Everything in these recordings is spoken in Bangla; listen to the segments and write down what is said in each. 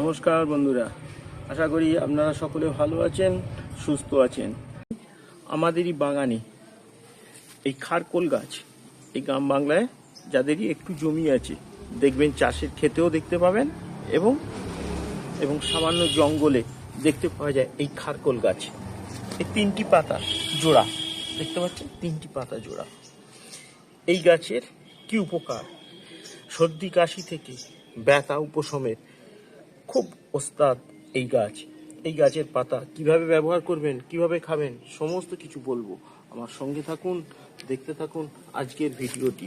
নমস্কার বন্ধুরা। আশা করি আপনারা সকলে ভালো আছেন, সুস্থ আছেন। আমাদেরই বাগানে এই খারকোল গাছ, এই গ্রাম বাংলায় যাদেরই একটু জমি আছে, দেখবেন চাষের ক্ষেতেও দেখতে পাবেন এবং এবং সামান্য জঙ্গলে দেখতে পাওয়া যায় এই খারকোল গাছ। এই তিনটি পাতা জোড়া, দেখতে পাচ্ছেন? তিনটি পাতা জোড়া। এই গাছের কি উপকার? সর্দি, কাশি থেকে ব্যথা, উপশমের খুব ওস্তাদ এই গাছ। এই গাছের পাতা কীভাবে ব্যবহার করবেন, কীভাবে খাবেন, সমস্ত কিছু বলব। আমার সঙ্গে থাকুন, দেখতে থাকুন আজকের ভিডিওটি।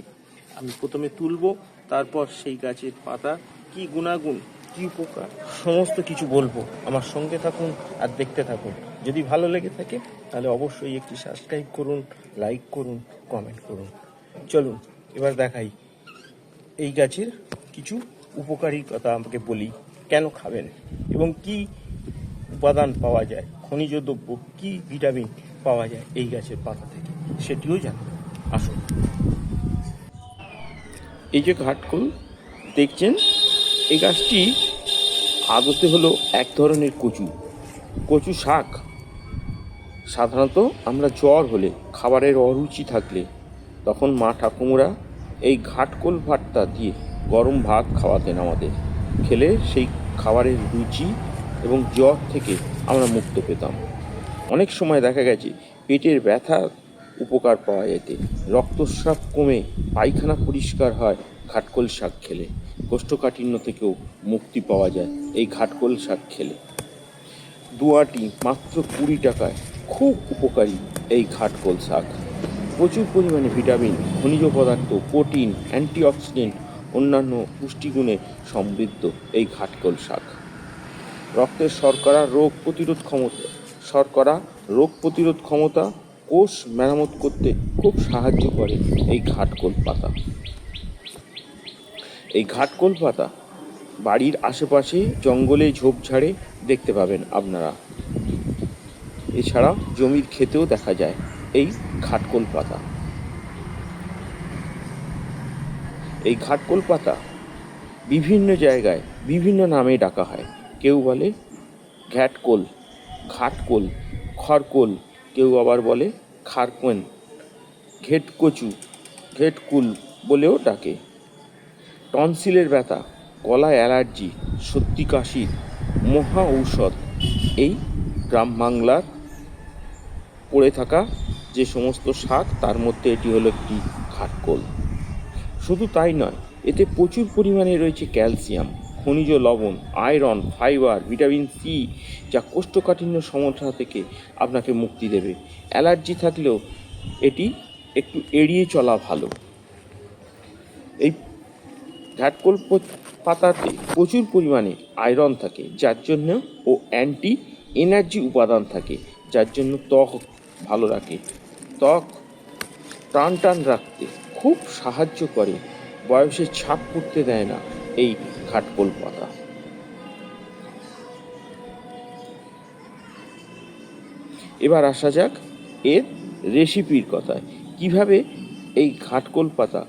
আমি প্রথমে তুলবো, তারপর সেই গাছের পাতা, কি গুণাগুণ, কি উপকার, সমস্ত কিছু বলব। আমার সঙ্গে থাকুন আর দেখতে থাকুন। যদি ভালো লেগে থাকে, তাহলে অবশ্যই একটি সাবস্ক্রাইব করুন লাইক করুন কমেন্ট করুন। চলুন, এবার দেখাই। এই গাছের কিছু উপকারী কথা আমাকে বলি। কেন খাবেন? এবং কি উপাদান পাওয়া যায়? খনিজ দ্রব্য কি ভিটামিন পাওয়া যায় এই গাছের পাতা থেকে? সেটিও জানবেন। আসুন। এই যে ঘাটকোল দেখছেন? এই গাছটি আদতে হলো এক ধরনের কচু। কচু শাক। সাধারণত আমরা জ্বর হলে, খাবারের অরুচি থাকলে, তখন মা ঠাকুমরা এই ঘাটকোল ভাতটা দিয়ে গরম ভাত খাওয়াতেন আমাদের। খেলে সেই খাবারের রুচি এবং জ্বর থেকে আমরা মুক্ত পেতাম। অনেক সময় দেখা গেছে, পেটের ব্যথা উপকার পাওয়া যেতে। রক্তস্রাব কমে পায়খানা পরিষ্কার হয় ঘাটকোল শাক খেলে। কোষ্ঠকাঠিন্য থেকেও মুক্তি পাওয়া যায় এই ঘাটকোল শাক খেলে। দুয়াটি মাত্র কুড়ি টাকায় খুব উপকারী এই ঘাটকোল শাক। প্রচুর পরিমাণে ভিটামিন, খনিজ পদার্থ, প্রোটিন, অ্যান্টিঅক্সিডেন্ট অন্যান্য পুষ্টিগুণে সমৃদ্ধ এই ঘাটকোল শাক। রক্তের শর্করা রোগ প্রতিরোধ ক্ষমতা শর্করা রোগ প্রতিরোধ ক্ষমতা কোষ মেরামত করতে খুব সাহায্য করে এই ঘাটকোল পাতা। এই ঘাটকোল পাতা বাড়ির আশেপাশে জঙ্গলে ঝোপঝাড়ে দেখতে পাবেন আপনারা। এছাড়া জমির ক্ষেতেও দেখা যায় এই ঘাটকোল পাতা। এই ঘাটকোল পাতা বিভিন্ন জায়গায়, বিভিন্ন নামে ডাকা হয়। কেউ বলে ঘ্যাটকোল ঘাটকোল, খড়কোল। কেউ আবার বলে খারকোন ঘেটকচু, ঘেটকুল বলেও ডাকে। টনসিলের ব্যথা গলা অ্যালার্জি, সর্দি কাশির মহা ঔষধ। এই গ্রাম বাংলার পড়ে থাকা যে সমস্ত শাক তার মধ্যে এটি হলো একটি খাটকোল শুধু তাই নয়, এতে প্রচুর পরিমাণে রয়েছে ক্যালসিয়াম, খনিজ লবণ, আয়রন, ফাইবার, ভিটামিন সি যা কোষ্ঠকাঠিন্য সমস্যা থেকে আপনাকে মুক্তি দেবে। অ্যালার্জি থাকলেও এটি একটু এড়িয়ে চলা ভালো। এই ঘাটকোল পাতাতে প্রচুর পরিমাণে আয়রন থাকে, যার জন্য ও অ্যান্টি এনার্জি উপাদান থাকে, যার জন্য ত্বক ভালো রাখে। ত্বক টান টান রাখতে খুব সাহায্য করে। বয়সের ছাপ পড়তে দেয় না এই ঘাটকোল পাতা। এবার আসা যাক এর রেসিপির কথায়। কীভাবে এই ঘাটকোল পাতা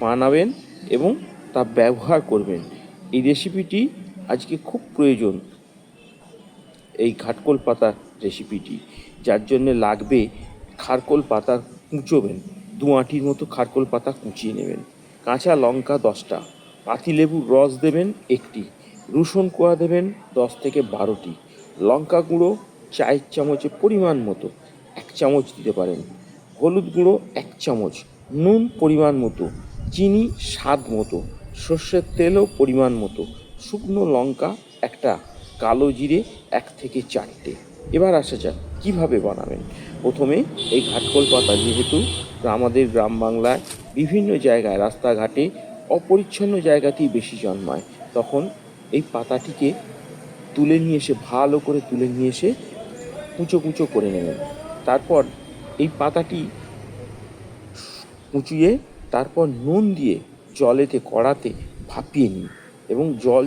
বানাবেন এবং তা ব্যবহার করবেন? এই রেসিপিটি আজকে খুব প্রয়োজন, এই ঘাটকোল পাতার রেসিপিটি যার জন্য লাগবে খারকোল পাতা কুচোবেন। দু আঁটির মতো খারকোল পাতা কুচিয়ে নেবেন। কাঁচা লঙ্কা দশটা। পাতিলেবুর রস দেবেন একটি। রসুন কোয়া দেবেন দশ থেকে বারোটি। লঙ্কা গুঁড়ো চায়ের চামচের পরিমাণ মতো এক চামচ দিতে পারেন। হলুদ গুঁড়ো এক চামচ। নুন পরিমাণ মতো। চিনি স্বাদ মতো। সর্ষের তেলও পরিমাণ মতো। শুকনো লঙ্কা একটা। কালো জিরে এক থেকে চারটে। এবার আসা যাক কীভাবে বানাবেন। প্রথমে এই ঘাটকল পাতা যেহেতু আমাদের গ্রাম বাংলায় বিভিন্ন জায়গায় রাস্তাঘাটে অপরিচ্ছন্ন জায়গাতেই বেশি জন্মায়, তখন এই পাতাটিকে তুলে নিয়ে এসে, ভালো করে তুলে নিয়ে এসে কুচো কুচো করে নেবেন। তারপর এই পাতাটি কুচিয়ে তারপর নুন দিয়ে জলেতে, কড়াতে ভাপিয়ে নিন এবং জল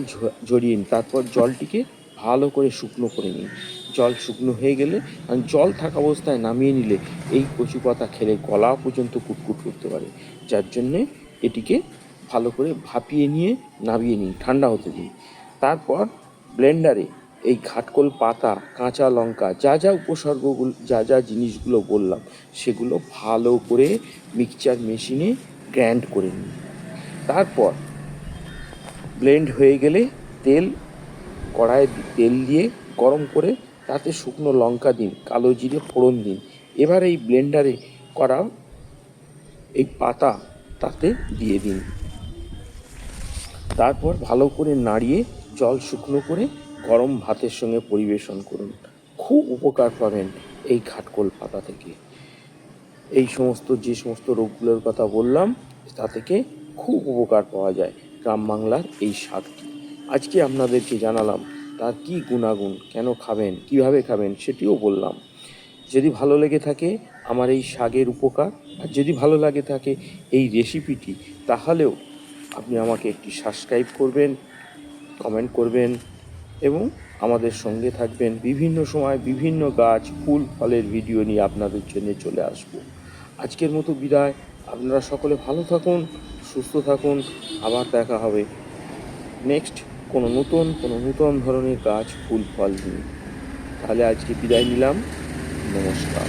ঝরিয়ে নিন। তারপর জলটিকে ভালো করে শুকনো করে নিন। জল শুকনো হয়ে গেলে আর জল থাকা অবস্থায় নামিয়ে নিলে এই কচু পাতা খেলে গলা পর্যন্ত কুটকুট করতে পারে। যার জন্যে এটিকে ভালো করে ভাপিয়ে নিয়ে নামিয়ে নিন, ঠান্ডা হতে দিন। তারপর ব্লেন্ডারে এই ঘাটকোল পাতা, কাঁচা লঙ্কা, যা যা উপসর্গগুলো, যা যা জিনিসগুলো বললাম, সেগুলো ভালো করে মিক্সচার মেশিনে গ্র্যান্ড করে নিন। তারপর ব্লেন্ড হয়ে গেলে তেল, কড়াইয়ে দি- তেল দিয়ে গরম করে তাতে শুকনো লঙ্কা দিন, কালো জিরে ফোড়ন দিন। এবার এই ব্লেন্ডারে করা এই পাতা তাতে দিয়ে দিন। তারপর ভালো করে নাড়িয়ে জল শুকনো করে গরম ভাতের সঙ্গে পরিবেশন করুন। খুব উপকার পাবেন এই ঘাটকোল পাতা থেকে। এই সমস্ত, যে সমস্ত রোগগুলোর কথা বললাম, তা থেকে খুব উপকার পাওয়া যায় গ্রাম বাংলার এই শাকটি আজকে আপনাদেরকে জানালাম তার কি গুণাগুণ? কেন খাবেন? কীভাবে খাবেন? সেটিও বললাম। যদি ভালো লেগে থাকে আমার এই শাকের উপকার, আর যদি ভালো লাগে থাকে এই রেসিপিটি, তাহলেও আপনি আমাকে একটি সাবস্ক্রাইব করবেন, কমেন্ট করবেন এবং আমাদের সঙ্গে থাকবেন। বিভিন্ন সময় বিভিন্ন গাছ, ফুল, ফলের ভিডিও নিয়ে আপনাদের জন্য চলে আসব। আজকের মতো বিদায়। আপনারা সকলে ভালো থাকুন, সুস্থ থাকুন। আবার দেখা হবে নেক্সট কোনো নতুন কোনো নতুন ধরনের গাছ ফুল ফল নিয়ে তাহলে আজকে বিদায় নিলাম। নমস্কার।